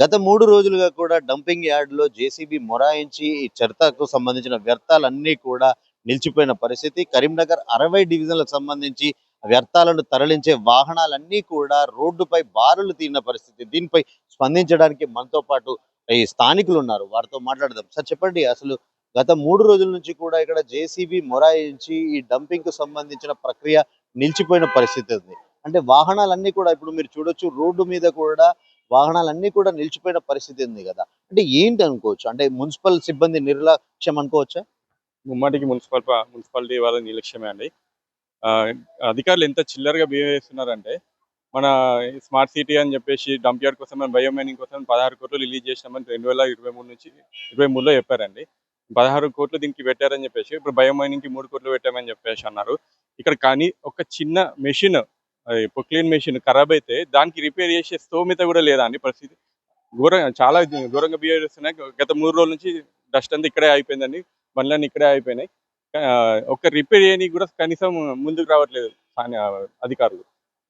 గత మూడు రోజులుగా కూడా డంపింగ్ యార్డులో జేసీబీ మొరాయించి ఈ చెత్తకు సంబంధించిన వ్యర్థాలన్నీ కూడా నిలిచిపోయిన పరిస్థితి. కరీంనగర్ అరవై డివిజన్లకు సంబంధించి వ్యర్థాలను తరలించే వాహనాలన్నీ కూడా రోడ్డుపై బారులు తీరిన పరిస్థితి. దీనిపై స్పందించడానికి మనతో పాటు ఈ స్థానికులు ఉన్నారు. వారితో మాట్లాడదాం. సార్ చెప్పండి. అసలు గత మూడు రోజుల నుంచి కూడా ఇక్కడ జేసీబీ మొరాయించి ఈ డంపింగ్కు సంబంధించిన ప్రక్రియ నిలిచిపోయిన పరిస్థితి ఉంది. అంటే వాహనాలన్నీ కూడా ఇప్పుడు మీరు చూడొచ్చు రోడ్డు మీద కూడా వాహనాలన్నీ కూడా నిలిచిపోయిన పరిస్థితి ఉంది కదా. అంటే ఏంటి అనుకోవచ్చు? అంటే మున్సిపల్ సిబ్బంది నిర్లక్ష్యం అనుకోవచ్చా? ముమ్మటికి మున్సిపల్ మున్సిపాలిటీ వాళ్ళ నిర్లక్ష్యమే అండి. ఆ, అధికారులు ఎంత చిల్లరగా బిహేవ్ చేస్తున్నారంటే మన స్మార్ట్ సిటీ అని చెప్పేసి డంప్ యార్డ్ కోసం బయోమైనింగ్ కోసం పదహారు కోట్లు రిలీజ్ చేసినామని రెండు వేల ఇరవై మూడు నుంచి ఇరవై మూడులో చెప్పారండి. పదహారు కోట్లు దీనికి పెట్టారని చెప్పేసి ఇప్పుడు బయోమైనింగ్కి మూడు కోట్లు పెట్టామని చెప్పేసి అన్నారు. ఇక్కడ కానీ ఒక చిన్న మెషిన్ క్లీన్ మెషిన్ ఖరాబ్ అయితే దానికి రిపేర్ చేసే స్తోమిత కూడా లేదా అండి పరిస్థితి? ఘోరంగా చాలా ఘోరంగా బిహేవ్ చేస్తున్నాయి. గత మూడు రోజుల నుంచి డస్ట్ అంతా ఇక్కడే అయిపోయిందండి బండ్లన్నీ ఇక్కడే అయిపోయినాయి ఒక ఒక్క రిపేర్ చేయడానికి కూడా కనీసం ముందుకు రావట్లేదు అధికారులు.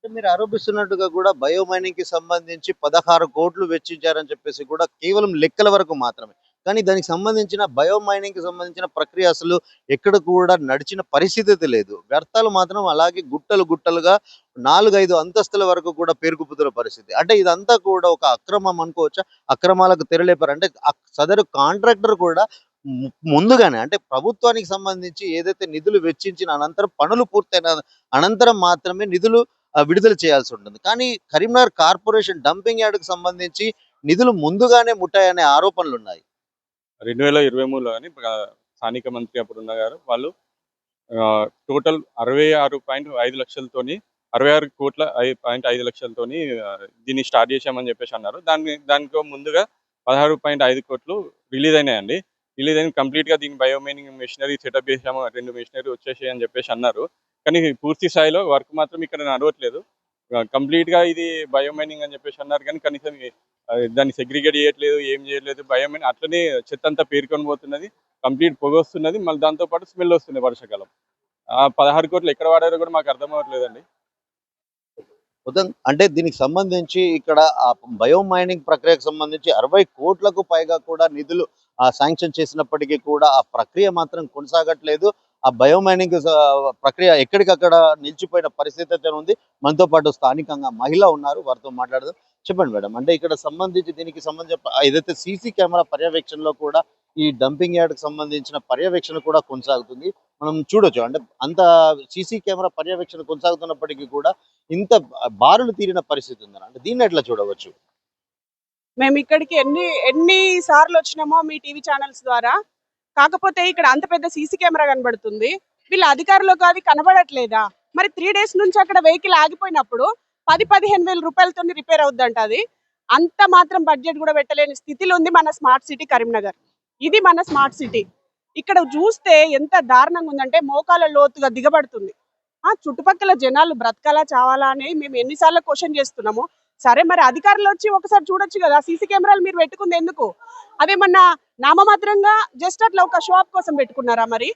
మీరు ఆరోపిస్తున్నట్టుగా కూడా బయోమైనింగ్కి సంబంధించి పదహారు కోట్లు వెచ్చించారని చెప్పేసి కూడా కేవలం లెక్కల వరకు మాత్రమే. కానీ దానికి సంబంధించిన బయోమైనింగ్కి సంబంధించిన ప్రక్రియ అసలు ఎక్కడ కూడా నడిచిన పరిస్థితి లేదు. వ్యర్థాలు మాత్రం అలాగే గుట్టలు గుట్టలుగా నాలుగైదు అంతస్తుల వరకు కూడా పేరుకుపుతున్న పరిస్థితి. అంటే ఇదంతా కూడా ఒక అక్రమం అనుకోవచ్చా? అక్రమాలకు తెరలేపారు. అంటే సదరు కాంట్రాక్టర్ కూడా ముందుగానే అంటే ప్రభుత్వానికి సంబంధించి ఏదైతే నిధులు వెచ్చించిన అనంతరం పనులు పూర్తయిన అనంతరం మాత్రమే నిధులు విడుదల చేయాల్సి ఉంటుంది. కానీ కరీంనగర్ కార్పొరేషన్ డంపింగ్ యార్డుకు సంబంధించి నిధులు ముందుగానే ముట్టాయనే ఆరోపణలు ఉన్నాయి రెండు వేల ఇరవై మూడులో కానీ స్థానిక మంత్రి అప్పుడు ఉన్నగారు వాళ్ళు టోటల్ అరవై ఆరు పాయింట్ ఐదు లక్షలతోని అరవై ఆరు కోట్ల ఐ- పాయింట్ ఐదు లక్షలతోని దీన్ని స్టార్ట్ చేశామని చెప్పేసి అన్నారు. దాని దానికి ముందుగా పదహారు పాయింట్ ఐదు కోట్లు రిలీజ్ అయినాయండి. రిలీజ్ అయిన కంప్లీట్గా దీని బయోమైనింగ్ మెషినరీ సెటప్ చేసాము రెండు మెషినరీ వచ్చేసాయి అని చెప్పేసి అన్నారు. కానీ పూర్తి స్థాయిలో వర్క్ మాత్రం ఇక్కడ నడవట్లేదు. కంప్లీట్గా ఇది బయోమైనింగ్ అని చెప్పేసి అన్నారు కానీ కనీసం దాన్ని సెగ్రిగేట్ చేయట్లేదు ఏం చేయట్లేదు బయోమైన్ అట్లనే చెత్త అంతా పేరుకొని పోతున్నది కంప్లీట్ పొగ వస్తున్నది మళ్ళీ దాంతో పాటు స్మెల్ వస్తుంది వర్షాకాలం. ఆ పదహారు కోట్లు ఎక్కడ వాడారో కూడా మాకు అర్థం అవ్వట్లేదండి. మొత్తం అంటే దీనికి సంబంధించి ఇక్కడ ఆ బయోమైనింగ్ ప్రక్రియకు సంబంధించి అరవై కోట్లకు పైగా కూడా నిధులు ఆ శాంక్షన్ చేసినప్పటికీ కూడా ఆ ప్రక్రియ మాత్రం కొనసాగట్లేదు. ఆ బయోమైనింగ్ ప్రక్రియ ఎక్కడికక్కడ నిలిచిపోయిన పరిస్థితి అయితే ఉంది. మనతో పాటు స్థానికంగా మహిళ ఉన్నారు. వారితో మాట్లాడదాం. చెప్పండి మేడం అంటే ఇక్కడ సంబంధించి దీనికి సంబంధించి ఏదైతే సీసీ కెమెరా పర్యవేక్షణలో కూడా ఈ డంపింగ్ యార్డ్కి సంబంధించిన పర్యవేక్షణ కూడా కొనసాగుతుంది. మనం చూడొచ్చు. అంటే అంత సీసీ కెమెరా పర్యవేక్షణ కొనసాగుతున్నప్పటికీ కూడా ఇంత బారులు తీరిన పరిస్థితి ఉందని అంటే దీన్ని ఎట్లా చూడవచ్చు? మేము ఇక్కడికి ఎన్ని ఎన్ని సార్లు వచ్చినామో మీ టీవీ ఛానల్స్ ద్వారా కాకపోతే ఇక్కడ అంత పెద్ద సీసీ కెమెరా కనబడుతుంది. వీళ్ళ అధికారులకు అది కనబడట్లేదా? మరి త్రీ డేస్ నుంచి అక్కడ వెహికల్ ఆగిపోయినప్పుడు పది పదిహేను వేల రూపాయలతో రిపేర్ అవుద్దంట అది. అంత మాత్రం బడ్జెట్ కూడా పెట్టలేని స్థితిలో ఉంది మన స్మార్ట్ సిటీ కరీంనగర్. ఇది మన స్మార్ట్ సిటీ ఇక్కడ చూస్తే ఎంత దారుణంగా ఉందంటే మోకాల లోతుగా దిగబడుతుంది. ఆ చుట్టుపక్కల జనాలు బ్రతకాలా చావాలా అని మేము ఎన్నిసార్లు క్వశ్చన్ చేస్తున్నాము. సరే మరి అధికారులు వచ్చి ఒకసారి చూడొచ్చు కదా. సీసీ కెమెరాలు మీరు పెట్టుకుంది ఎందుకు? అదేమన్నా నామమాత్రంగా జస్ట్ అట్లా ఒక షాప్ కోసం పెట్టుకున్నారా మరి?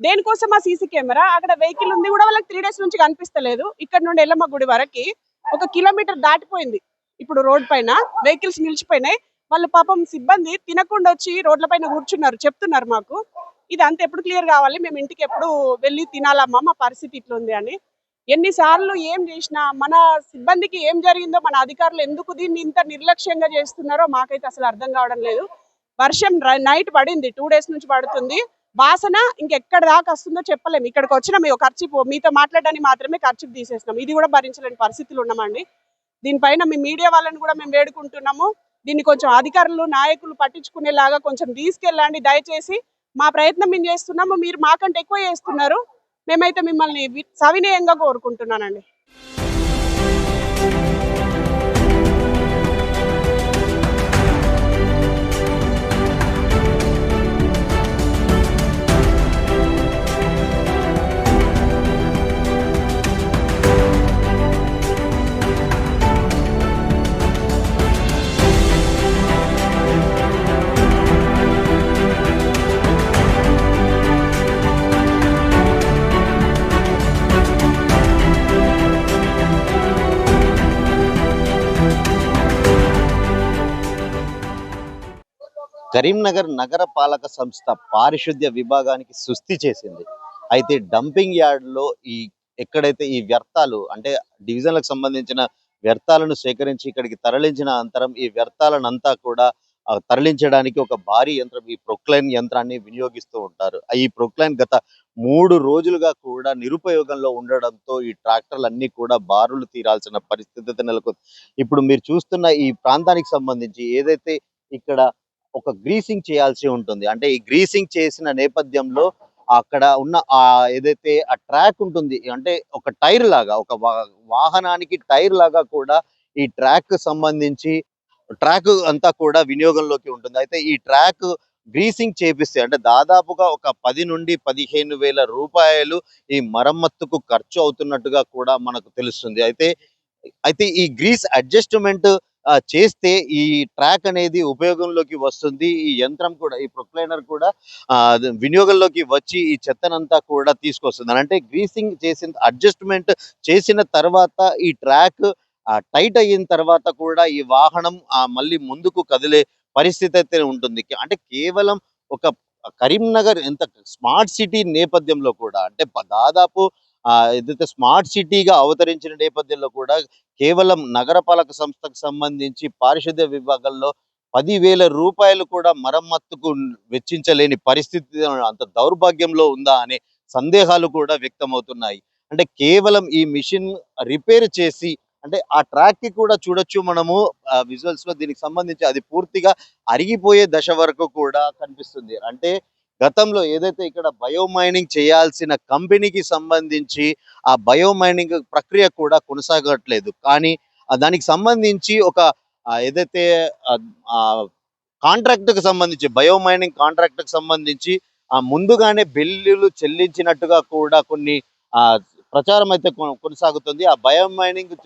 దేనికోసం ఆ సీసీ కెమెరా? అక్కడ వెహికల్ ఉంది కూడా వాళ్ళకి త్రీ డేస్ నుంచి కనిపిస్తలేదు. ఇక్కడ నుండి ఎల్లమ్మ గుడి వరకు ఒక కిలోమీటర్ దాటిపోయింది. ఇప్పుడు రోడ్ పైన వెహికల్స్ నిలిచిపోయినాయి. వాళ్ళ పాపం సిబ్బంది తినకుండా వచ్చి రోడ్ల పైన కూర్చున్నారు. చెప్తున్నారు మాకు. ఇది అంత ఎప్పుడు క్లియర్ కావాలి? మేము ఇంటికి ఎప్పుడు వెళ్ళి తినాలమ్మా? మా పరిస్థితి ఇట్లా ఉంది అని. ఎన్నిసార్లు ఏం చేసినా మన సిబ్బందికి ఏం జరిగిందో మన అధికారులు ఎందుకు దీన్ని ఇంత నిర్లక్ష్యంగా చేస్తున్నారో మాకైతే అసలు అర్థం కావడం లేదు. వర్షం నైట్ పడింది టూ డేస్ నుంచి పడుతుంది. వాసన ఇంకెక్కడ దాకా వస్తుందో చెప్పలేము ఇక్కడికి వచ్చిన మేము ఖర్చు మీతో మాట్లాడడానికి మాత్రమే ఖర్చు తీసేసినాం. ఇది కూడా భరించలేని పరిస్థితులు ఉన్నామండి. దీనిపైన మీ మీడియా వాళ్ళని కూడా మేము వేడుకుంటున్నాము. దీన్ని కొంచెం అధికారులు నాయకులు పట్టించుకునేలాగా కొంచెం తీసుకెళ్ళండి. దయచేసి మా ప్రయత్నం మేము చేస్తున్నాము. మీరు మాకంటే ఎక్కువ చేస్తున్నారు. మేమైతే మిమ్మల్ని సవినయంగా కోరుకుంటున్నానండి. కరీంనగర్ నగర పాలక సంస్థ పారిశుద్ధ్య విభాగానికి సుస్థి చేసింది. అయితే డంపింగ్ యార్డ్లో ఈ ఎక్కడైతే ఈ వ్యర్థాలు అంటే డివిజన్లకు సంబంధించిన వ్యర్థాలను సేకరించి ఇక్కడికి తరలించిన అంతరం ఈ వ్యర్థాలనంతా కూడా తరలించడానికి ఒక భారీ యంత్రం ఈ ప్రొక్లైన్ యంత్రాన్ని వినియోగిస్తూ ఉంటారు. ఆ ఈ ప్రొక్లైన్ గత మూడు రోజులుగా కూడా నిరుపయోగంలో ఉండడంతో ఈ ట్రాక్టర్లు అన్ని కూడా బారులు తీరాల్సిన పరిస్థితి నెలకొంది. ఇప్పుడు మీరు చూస్తున్న ఈ ప్రాంతానికి సంబంధించి ఏదైతే ఇక్కడ ఒక గ్రీసింగ్ చేయాల్సి ఉంటుంది. అంటే ఈ గ్రీసింగ్ చేసిన నేపథ్యంలో అక్కడ ఉన్న ఆ ఏదైతే ఆ ట్రాక్ ఉంటుంది అంటే ఒక టైర్ లాగా ఒక వాహనానికి టైర్ లాగా కూడా ఈ ట్రాక్ సంబంధించి ట్రాక్ అంతా కూడా వినియోగంలోకి ఉంటుంది. అయితే ఈ ట్రాక్ గ్రీసింగ్ చేపిస్తే అంటే దాదాపుగా ఒక పది నుండి పదిహేను వేల రూపాయలు ఈ మరమ్మత్తుకు ఖర్చు అవుతున్నట్టుగా కూడా మనకు తెలుస్తుంది. అయితే అయితే ఈ గ్రీస్ అడ్జస్ట్మెంట్ చేస్తే ఈ ట్రాక్ అనేది ఉపయోగంలోకి వస్తుంది. ఈ యంత్రం కూడా ఈ ప్రొక్లైనర్ కూడా వినియోగంలోకి వచ్చి ఈ చెత్తనంతా కూడా తీసుకొస్తుంది. అంటే గ్రీసింగ్ చేసిన అడ్జస్ట్మెంట్ చేసిన తర్వాత ఈ ట్రాక్ టైట్ అయిన తర్వాత కూడా ఈ వాహనం మళ్ళీ ముందుకు కదిలే పరిస్థితి అయితే ఉంటుంది. అంటే కేవలం ఒక కరీంనగర్ ఎంత స్మార్ట్ సిటీ నేపథ్యంలో కూడా అంటే దాదాపు ఏదైతే స్మార్ట్ సిటీగా అవతరించిన నేపథ్యంలో కూడా కేవలం నగరపాలక సంస్థకు సంబంధించి పారిశుద్ధ్య విభాగంలో పదివేల రూపాయలు కూడా మరమ్మత్తుకు వెచ్చించలేని పరిస్థితి అంత దౌర్భాగ్యంలో ఉందా అనే సందేహాలు కూడా వ్యక్తమవుతున్నాయి. అంటే కేవలం ఈ మిషన్ రిపేర్ చేసి అంటే ఆ ట్రాక్కి కూడా చూడొచ్చు మనము విజువల్స్లో దీనికి సంబంధించి అది పూర్తిగా అరిగిపోయే దశ వరకు కూడా కనిపిస్తుంది. అంటే గతంలో ఏదైతే ఇక్కడ బయో మైనింగ్ చేయాల్సిన కంపెనీకి సంబంధించి ఆ బయో మైనింగ్ ప్రక్రియ కూడా కొనసాగట్లేదు. కానీ దానికి సంబంధించి ఒక ఏదైతే కాంట్రాక్ట్కు సంబంధించి బయో మైనింగ్ కాంట్రాక్ట్ సంబంధించి ఆ ముందుగానే బిల్లులు చెల్లించినట్టుగా కూడా కొన్ని ప్రచారం అయితే కొ- కొనసాగుతుంది. ఆ బయో మైనింగ్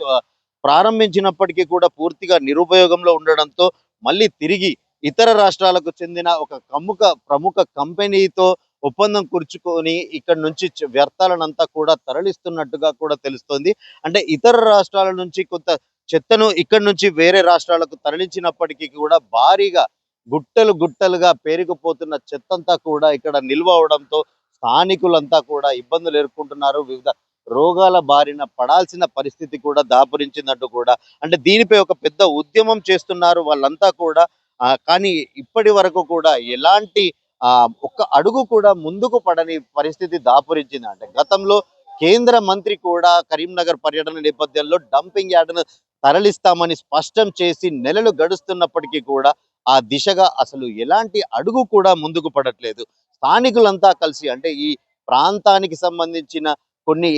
ప్రారంభించినప్పటికీ కూడా పూర్తిగా నిరుపయోగంలో ఉండడంతో మళ్ళీ తిరిగి ఇతర రాష్ట్రాలకు చెందిన ఒక ప్రముఖ ప్రముఖ కంపెనీతో ఒప్పందం కురుచుకొని ఇక్కడ నుంచి వ్యర్థాలనంతా కూడా తరలిస్తున్నట్టుగా కూడా తెలుస్తోంది. అంటే ఇతర రాష్ట్రాల నుంచి కొంత చెత్తను ఇక్కడ నుంచి వేరే రాష్ట్రాలకు తరలించినప్పటికీ కూడా భారీగా గుట్టలు గుట్టలుగా పేరుకుపోతున్న చెత్తంతా కూడా ఇక్కడ నిల్వ అవడంతో స్థానికులంతా కూడా ఇబ్బందులు ఎదుర్కొంటున్నారు. వివిధ రోగాల బారిన పడాల్సిన పరిస్థితి కూడా దాపురించిందంటూ కూడా. అంటే దీనిపై ఒక పెద్ద ఉద్యమం చేస్తున్నారు వాళ్ళంతా కూడా కానీ ఇప్పటి వరకు కూడా ఎలాంటి ఆ ఒక్క అడుగు కూడా ముందుకు పడని పరిస్థితి దాపురించింది అంటే గతంలో కేంద్ర మంత్రి కూడా కరీంనగర్ పర్యటన నేపథ్యంలో డంపింగ్ యార్డును తరలిస్తామని స్పష్టం చేసి నెలలు గడుస్తున్నప్పటికీ కూడా ఆ దిశగా అసలు ఎలాంటి అడుగు కూడా ముందుకు పడట్లేదు. స్థానికులంతా కలిసి అంటే ఈ ప్రాంతానికి సంబంధించిన కొన్ని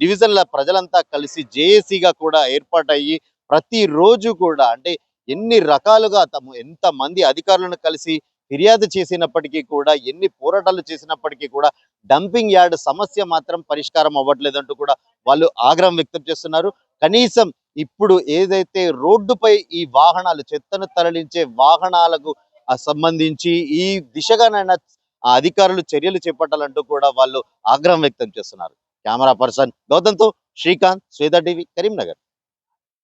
డివిజన్ల ప్రజలంతా కలిసి జేఏసీగా కూడా ఏర్పాటయ్యి ప్రతిరోజు కూడా అంటే ఎన్ని రకాలుగా తమ ఎంత మంది అధికారులను కలిసి ఫిర్యాదు చేసినప్పటికీ కూడా ఎన్ని పోరాటాలు చేసినప్పటికీ కూడా డంపింగ్ యార్డ్ సమస్య మాత్రం పరిష్కారం అవ్వట్లేదంటూ కూడా వాళ్ళు ఆగ్రహం వ్యక్తం చేస్తున్నారు. కనీసం ఇప్పుడు ఏదైతే రోడ్డుపై ఈ వాహనాలు చెత్తను తరలించే వాహనాలకు సంబంధించి ఈ దిశగానైనా అధికారులు చర్యలు చేపట్టాలంటూ కూడా వాళ్ళు ఆగ్రహం వ్యక్తం చేస్తున్నారు. కెమెరా పర్సన్ గౌతమ్తో శ్రీకాంత్ శ్వేత టీవీ కరీంనగర్.